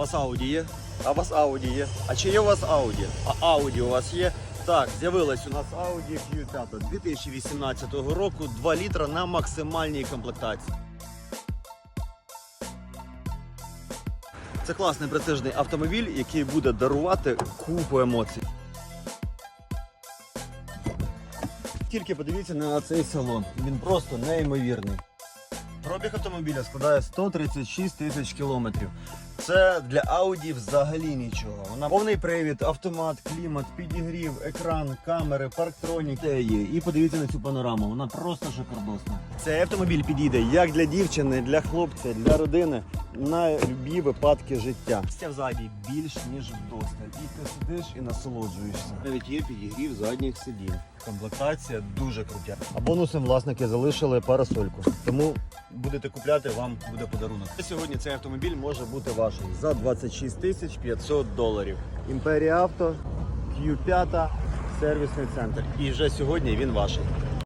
вас Ауді є? А у вас Ауді є? А чи є у вас Ауді? А Ауді у вас є? Так, з'явилась у нас Audi Q5 2018 року 2 літра на максимальній комплектації. Це класний престижний автомобіль, який буде дарувати купу емоцій. Тільки подивіться на цей салон. Він просто неймовірний. Пробіг автомобіля складає 136 тисяч кілометрів. Це для Audi взагалі нічого. Вона повний привід, автомат, клімат, підігрів, екран, камери, парктронік. Є. І подивіться на цю панораму. Вона просто шикардосна. Цей автомобіль підійде як для дівчини, для хлопця, для родини на любі випадки життя. Місця ззаді більш ніж вдосталь. І ти сидиш і насолоджуєшся. Навіть є підігрів задніх сидінь. Комплектація дуже крутя. А бонусом власники залишили парасольку. Тому будете купляти, вам буде подарунок. Сьогодні цей автомобіль може бути вашим за 26 тисяч 500 доларів. Імперія авто, Q5, сервісний центр. І вже сьогодні він ваш.